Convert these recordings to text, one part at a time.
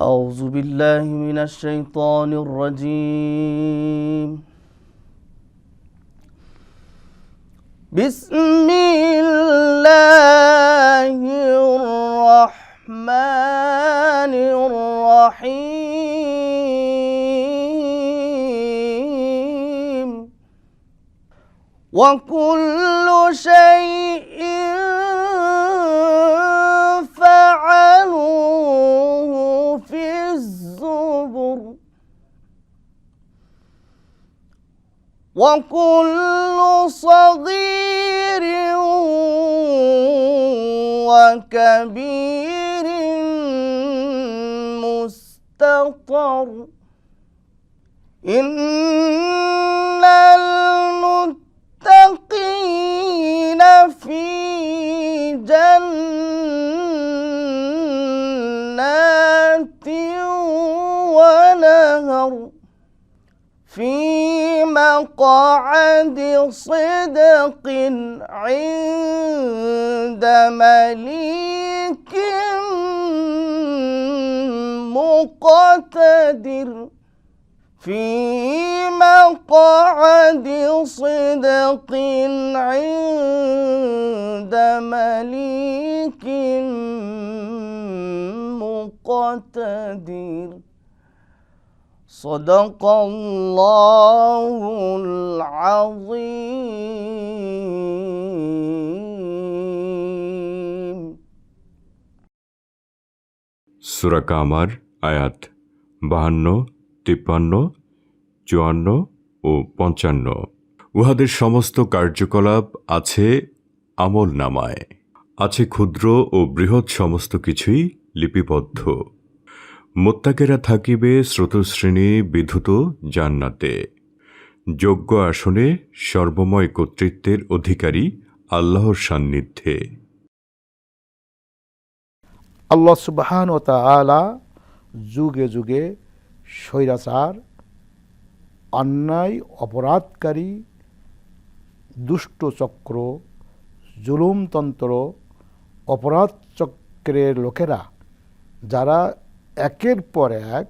أعوذ بالله من الشيطان الرجيم. بسم الله الرحمن الرحيم وكل شيء وكل صغير وكبير مستطر. إن المتقين في جنات ونهر. في مقعد صدق عند مليك مقتدر. في مقعد صدق عند مليك مقتدر. صدق الله العظيم সুরা কামার আয়াত বাহান্ন তিপ্পান্ন চুয়ান্ন ও পঞ্চান্ন উহাদের সমস্ত কার্যকলাপ আছে আমল নামায় আছে ক্ষুদ্র ও বৃহৎ সমস্ত কিছুই লিপিবদ্ধ মোত্তাকেরা থাকিবে স্রোতশ্রেণী বিধুত জান্নাতে। যোগ্য আসনে সর্বময় কর্তৃত্বের অধিকারী আল্লাহর সান্নিধ্যে। আল্লাহ সুবাহান ও যুগে যুগে স্বৈরাচার, অন্যায়, অপরাধকারী, দুষ্ট চক্র জুলুমতন্ত্র অপরাধ চক্রের লোকেরা, যারা একের পর এক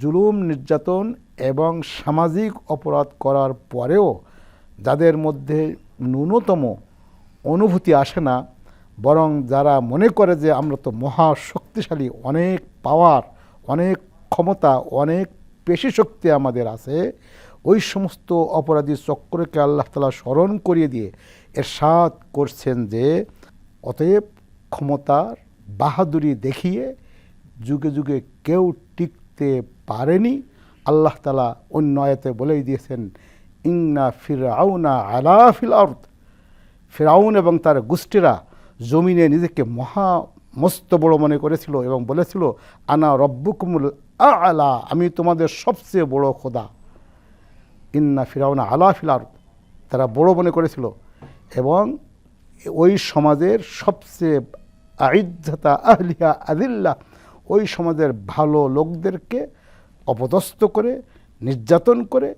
জুলুম, নির্যাতন এবং সামাজিক অপরাধ করার পরেও যাদের মধ্যে ন্যূনতম অনুভূতি আসে না, বরং যারা মনে করে যে আমরা তো মহা শক্তিশালী, অনেক পাওয়ার, অনেক ক্ষমতা, অনেক পেশি শক্তি আমাদের আছে, ওই সমস্ত অপরাধী চক্রকে আল্লাহ তালা স্মরণ করিয়ে দিয়ে এরশাদ করছেন যে, অতএব ক্ষমতার বাহাদুরি দেখিয়ে যুগে যুগে কেউ টিকতে পারেনি। আল্লাহ তালা অন্য আয়াতে বলেই দিয়েছেন, ইন্না ফির আউনা আলা ফিল আর্থ ফেরাউন এবং তার গোষ্ঠীরা জমিনে নিজেকে মহা মস্ত বড় মনে করেছিল এবং বলেছিল, আনা রব্বুকুমুল আলা, আমি তোমাদের সবচেয়ে বড় খোদা। ইন্না ফিরাউনা আলা ফিলার তারা বড় মনে করেছিল এবং ওই সমাজের সবচেয়ে আইজ্জাতা আহলিয়া আদিল্লা ওই সমাজের ভালো লোকদেরকে অপদস্থ করে, নির্যাতন করে,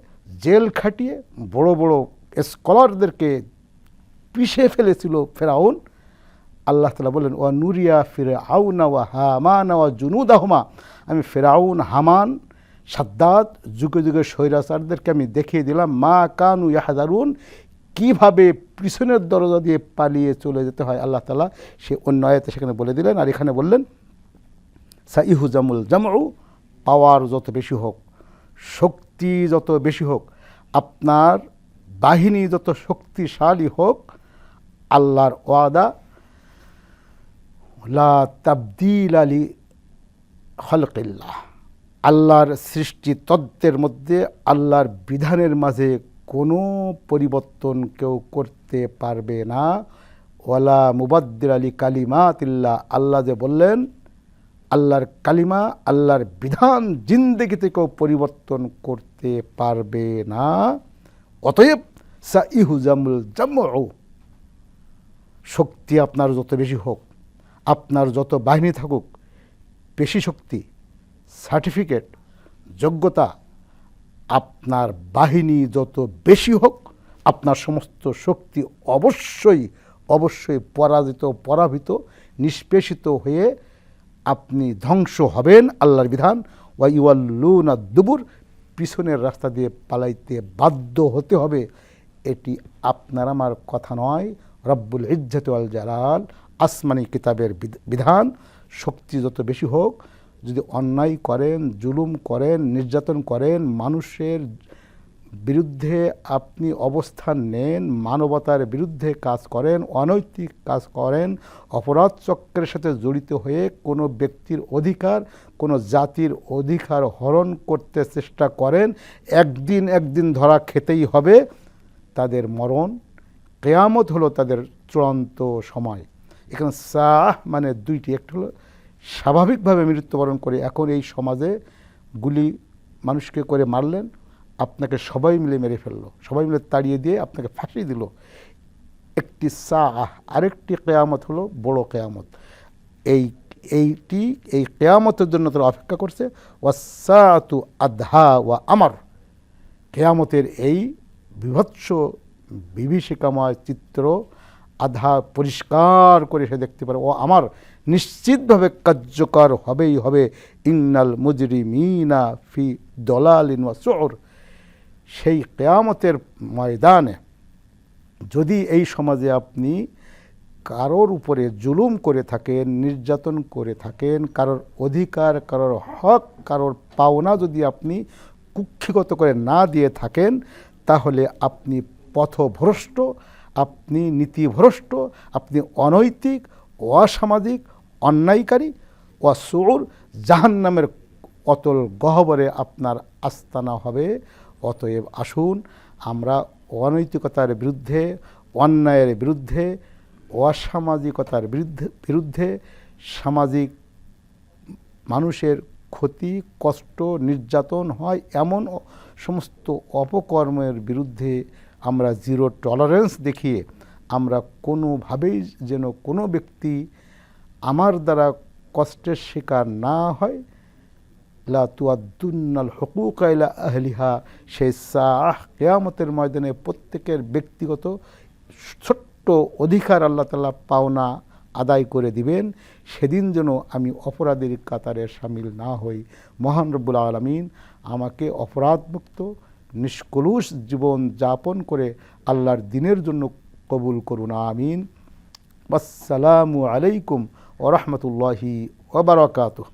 জেল খাটিয়ে বড় বড় স্কলারদেরকে পিষে ফেলেছিল ফেরাউন। আল্লাহ তালা বলেন, ওয়া নুরিয়া ফিরে আউনা ওয়া হামান ওয়া জুনুদ আহমা আমি ফেরাউন, হামান, সাদ্দাত, যুগে যুগে স্বৈরাচারদেরকে আমি দেখিয়ে দিলাম, মা কানু ইয়াহাদারুন। কীভাবে পিছনের দরজা দিয়ে পালিয়ে চলে যেতে হয় আল্লাহ তালা সে অন্য আয়াতে সেখানে বলে দিলেন। আর এখানে বললেন সা ইহুজামুল জামউ, পাওয়ার যত বেশি হোক, শক্তি যত বেশি হোক, আপনার বাহিনী যত শক্তিশালী হোক, আল্লাহর ওয়াদা, লা তাবদিল আলী হলকিল্লাহ আল্লাহর সৃষ্টি তত্ত্বের মধ্যে, আল্লাহর বিধানের মাঝে কোনো পরিবর্তন কেউ করতে পারবে না। ওয়ালা মুবাদ্দির আলী কালিমাতিল্লাহ। আল্লাহ যে বললেন আল্লাহর কালিমা, আল্লাহর বিধান জিন্দগিতে কেউ পরিবর্তন করতে পারবে না। অতএব সা ইহুজামুল জাম শক্তি আপনার যত বেশি হোক, আপনার যত বাহিনী থাকুক পেশি শক্তি, সার্টিফিকেট, যোগ্যতা, আপনার বাহিনী যত বেশি হোক, আপনার সমস্ত শক্তি অবশ্যই অবশ্যই পরাজিত, পরাভূত, নিষ্পেষিত হয়ে আপনি ধ্বংস হবেন আল্লাহর বিধান। ওয়া ইউয়াল্লুনা দুবুর, পিছনের রাস্তা দিয়ে পালাইতে বাধ্য হতে হবে। এটি আপনার আমার কথা নয়। রব্বুল ইজ্জত আল জালাল, আসমানি কিতাবের বিধ- বিধান। শক্তি যত বেশি হোক, যদি অন্যায় করেন, জুলুম করেন, নির্যাতন করেন, মানুষের বিরুদ্ধে আপনি অবস্থান নেন, মানবতার বিরুদ্ধে কাজ করেন, অনৈতিক কাজ করেন, অপরাধ চক্রের সাথে জড়িত হয়ে কোনো ব্যক্তির অধিকার, কোনো জাতির অধিকার হরণ করতে চেষ্টা করেন, একদিন একদিন ধরা খেতেই হবে, তাদের মরণ, কেয়ামত হলো তাদের চূড়ান্ত সময়। এখানে সাহ মানে দুইটি, একটা হলো স্বাভাবিকভাবে মৃত্যুবরণ করে এখন এই সমাজে গুলি মানুষকে করে মারলেন আপনাকে সবাই মিলে মেরে ফেলল। সবাই মিলে তাড়িয়ে দিয়ে আপনাকে ফাঁসি দিল। একটি সাহ আরেকটি কেয়ামত হলো বড় কেয়ামত। এই, এইটি, এই কেয়ামতের জন্য তারা অপেক্ষা করছে। ওয়াসাতু আধা ওয়া আমার। কেয়ামতের এই বিভৎস, বিভীষিকাময় চিত্র আধা পরিষ্কার করে সে দেখতে পারে। ও আমার, নিশ্চিতভাবে কার্যকর হবেই হবে। ইন্নাল মুজরি মিনা ফি দলালিন ওয়া সুর। সেই কেয়ামতের ময়দানে যদি এই সমাজে আপনি কারোর উপরে জুলুম করে থাকেন, নির্যাতন করে থাকেন, কারোর অধিকার, কারোর হক, কারোর পাওনা যদি আপনি কুক্ষিগত করে না দিয়ে থাকেন, তাহলে আপনি পথভ্রষ্ট, আপনি নীতিভ্রষ্ট, আপনি অনৈতিক, অসামাজিক, অন্যায়কারী, অসুর, জাহান্নামের অতল গহ্বরে আপনার আস্তানা হবে। অতএব আসুন আমরা অনৈতিকতার বিরুদ্ধে, অন্যায়ের বিরুদ্ধে, অসামাজিকতার বিরুদ্ধে বিরুদ্ধে সামাজিক মানুষের ক্ষতি, কষ্ট, নির্যাতন হয় এমন সমস্ত অপকর্মের বিরুদ্ধে আমরা জিরো টলারেন্স দেখিয়ে আমরা কোনোভাবেই যেন কোনো ব্যক্তি আমার দ্বারা কষ্টের শিকার না হয়। লা তুয়াদ্দুন্নাল হকুক ইলা আহলিহা সেই সাহ কেয়ামতের ময়দানে প্রত্যেকের ব্যক্তিগত ছোট্ট অধিকার আল্লাহ তালা পাওনা আদায় করে দিবেন। সেদিন যেন আমি অপরাধীর কাতারে সামিল না হই। মহান রব্বুল আলমিন আমাকে অপরাধমুক্ত, নিষ্কলুষ জীবন যাপন করে আল্লাহর দিনের জন্য কবুল করুন, আমিন। আসসালামু আলাইকুম ওরহমতুল্লাহি ওবরাকাতুহ